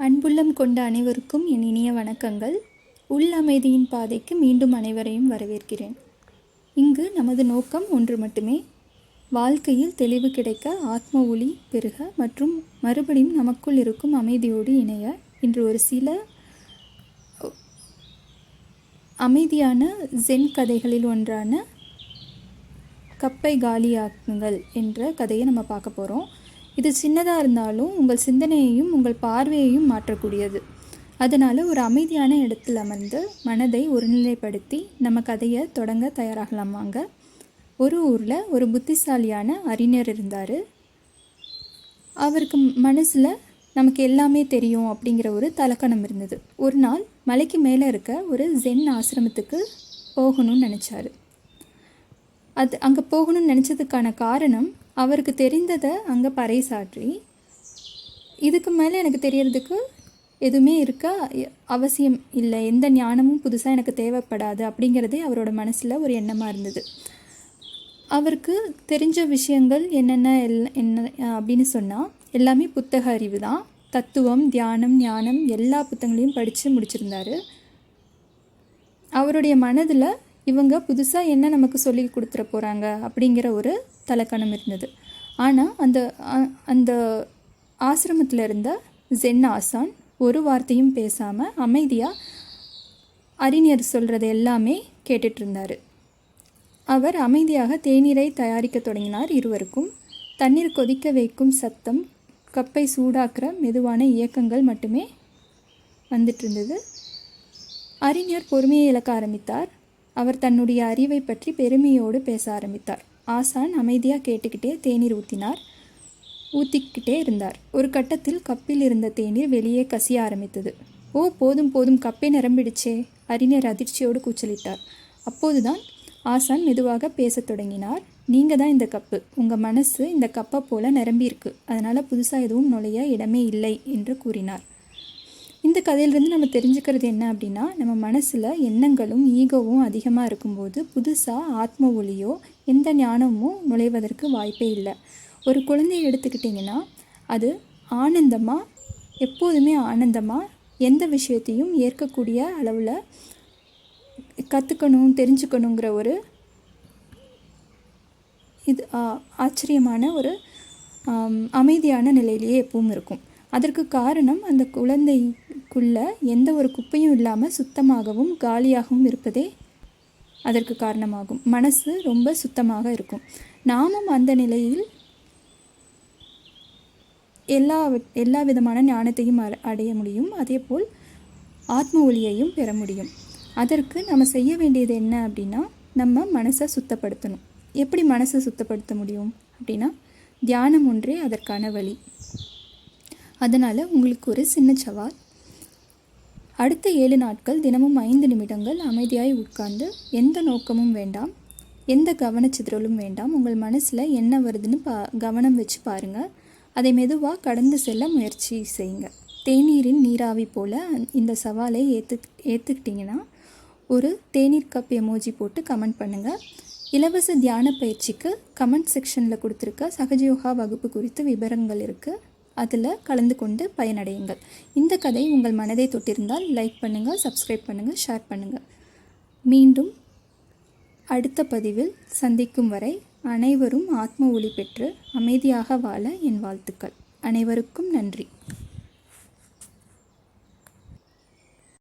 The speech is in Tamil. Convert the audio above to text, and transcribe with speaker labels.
Speaker 1: அன்புள்ளம் கொண்ட அனைவருக்கும் என் இனிய வணக்கங்கள். உள் அமைதியின் பாதைக்கு மீண்டும் அனைவரையும் வரவேற்கிறேன். இங்கு நமது நோக்கம் ஒன்று மட்டுமே. வாழ்க்கையில் தெளிவு கிடைக்க ஆத்ம ஒளி பெருக மற்றும் மறுபடியும் நமக்குள் இருக்கும் அமைதியோடு இணைய இன்று ஒரு சில அமைதியான ஜென் கதைகளில் ஒன்றான கப்பை காலியாக்குங்கள் என்ற கதையை நம்ம பார்க்க போகிறோம் இது சின்னதாக இருந்தாலும் உங்கள் சிந்தனையையும் உங்கள் பார்வையையும் மாற்றக்கூடியது. அதனால் ஒரு அமைதியான இடத்தில் அமர்ந்து மனதை ஒருநிலைப்படுத்தி நம்ம கதையை தொடங்க தயாராகலாம் வாங்க. ஒரு ஊரில் ஒரு புத்திசாலியான அறிஞர் இருந்தார். அவருக்கு மனசில் நமக்கு எல்லாமே தெரியும் அப்படிங்கிற ஒரு தலக்கணம் இருந்தது. ஒரு நாள் மலைக்கு மேலே இருக்க ஒரு ஜென் ஆசிரமத்துக்கு போகணும்னு நினச்சாரு. அது அங்கே போகணும்னு நினச்சதுக்கான காரணம் அவருக்கு தெரிந்ததை அங்கே பறைசாற்றி இதுக்கு மேலே எனக்கு தெரியறதுக்கு எதுவுமே இருக்க? அவசியம் இல்லை. எந்த ஞானமும் புதுசாக எனக்கு தேவைப்படாது அப்படிங்கிறதே அவரோட மனசில் ஒரு எண்ணமாக இருந்தது. அவருக்கு தெரிஞ்ச விஷயங்கள் என்னென்ன எல் என்ன அப்படின்னு சொன்னால் எல்லாமே புத்தக அறிவு தான். தத்துவம் தியானம் ஞானம் எல்லா புத்தகங்களையும் படித்து முடிச்சிருந்தாரு. அவருடைய மனதில் இவங்க புதுசாக என்ன நமக்கு சொல்லி கொடுத்துட போகிறாங்க அப்படிங்கிற ஒரு தலக்கணம் இருந்தது. ஆனால் அந்த அந்த ஆசிரமத்தில் இருந்த ஜென் ஆசான் ஒரு வார்த்தையும் பேசாமல் அமைதியாக அறிஞர் சொல்கிறது எல்லாமே கேட்டுட்டு இருந்தார். அவர் அமைதியாக தேநீரை தயாரிக்க தொடங்கினார் இருவருக்கும். தண்ணீர் கொதிக்க வைக்கும் சத்தம் கப்பை சூடாக்குற மெதுவான இயக்கங்கள் மட்டுமே வந்துட்டு இருந்தது. அறிஞர் பொறுமையை இழக்க ஆரம்பித்தார். அவர் தன்னுடைய அறிவை பற்றி பெருமையோடு பேச ஆரம்பித்தார். ஆசான் அமைதியாக கேட்டுக்கிட்டே தேநீர் ஊற்றினார் ஊற்றிக்கிட்டே இருந்தார். ஒரு கட்டத்தில் கப்பில் இருந்த தேநீர் வெளியே கசிய ஆரம்பித்தது. ஓ போதும் போதும் கப்பை நிரம்பிடுச்சே அறிஞர் அதிர்ச்சியோடு கூச்சலிட்டார். அப்போதுதான் ஆசான் மெதுவாக பேசத் தொடங்கினார். நீங்கள் தான் இந்த கப்பு. உங்கள் மனசு இந்த கப்பை போல் நிரம்பியிருக்கு. அதனால் புதுசாக எதுவும் நுழைய இடமே இல்லை என்று கூறினார். இந்த கதையிலேருந்து நம்ம தெரிஞ்சுக்கிறது என்ன அப்படின்னா நம்ம மனசில் எண்ணங்களும் ஈகோவும் அதிகமாக இருக்கும்போது புதுசாக ஆத்ம ஒளியோ எந்த ஞானமும் நுழைவதற்கு வாய்ப்பே இல்லை. ஒரு குழந்தையை எடுத்துக்கிட்டிங்கன்னா அது ஆனந்தமாக எப்போதுமே ஆனந்தமாக எந்த விஷயத்தையும் ஏற்கக்கூடிய அளவில் கற்றுக்கணும் தெரிஞ்சுக்கணுங்கிற ஒரு இது ஆச்சரியமான ஒரு அமைதியான நிலையிலேயே எப்பவும் இருக்கும். அதற்கு காரணம் அந்த குழந்தை குள்ளே எந்த ஒரு குப்பையும் இல்லாமல் சுத்தமாகவும் காலியாகவும் இருப்பதே அதற்கு காரணமாகும். மனசு ரொம்ப சுத்தமாக இருக்கும். நாமும் அந்த நிலையில் எல்லா எல்லா விதமான ஞானத்தையும் அடைய முடியும். அதே போல் ஆத்ம ஒளியையும் பெற முடியும். அதற்கு நம்ம செய்ய வேண்டியது என்ன அப்படின்னா நம்ம மனசை சுத்தப்படுத்தணும். எப்படி மனசை சுத்தப்படுத்த முடியும் அப்படின்னா தியானம் ஒன்றே அதற்கான வழி. அதனால் உங்களுக்கு ஒரு சின்ன சவால். அடுத்த ஏழு நாட்கள் தினமும் ஐந்து நிமிடங்கள் அமைதியாய் உட்கார்ந்து எந்த நோக்கமும் வேண்டாம் எந்த கவனச்சிதறலும் வேண்டாம். உங்கள் மனசில் என்ன வருதுன்னு பா கவனம் வச்சு பாருங்கள் அதை மெதுவாக கடந்து செல்ல முயற்சி செய்யுங்க. தேநீரின் நீராவி போல் இந்த சவாலை ஏற்று ஏற்றுக்கிட்டிங்கன்னா ஒரு தேநீர் கப் எமோஜி போட்டு கமெண்ட் பண்ணுங்கள் இலவச தியான பயிற்சிக்கு கமெண்ட் செக்ஷனில் கொடுத்துருக்க சகஜயோகா வகுப்பு குறித்து விவரங்கள் இருக்குது அதில் கலந்து கொண்டு பயனடையுங்கள். இந்த கதை உங்கள் மனதை தொட்டிருந்தால் லைக் பண்ணுங்கள் சப்ஸ்கிரைப் பண்ணுங்கள் ஷேர் பண்ணுங்கள் மீண்டும் அடுத்த பதிவில் சந்திக்கும் வரை அனைவரும் ஆத்ம ஒளி பெற்று அமைதியாக வாழ என் வாழ்த்துக்கள். அனைவருக்கும் நன்றி.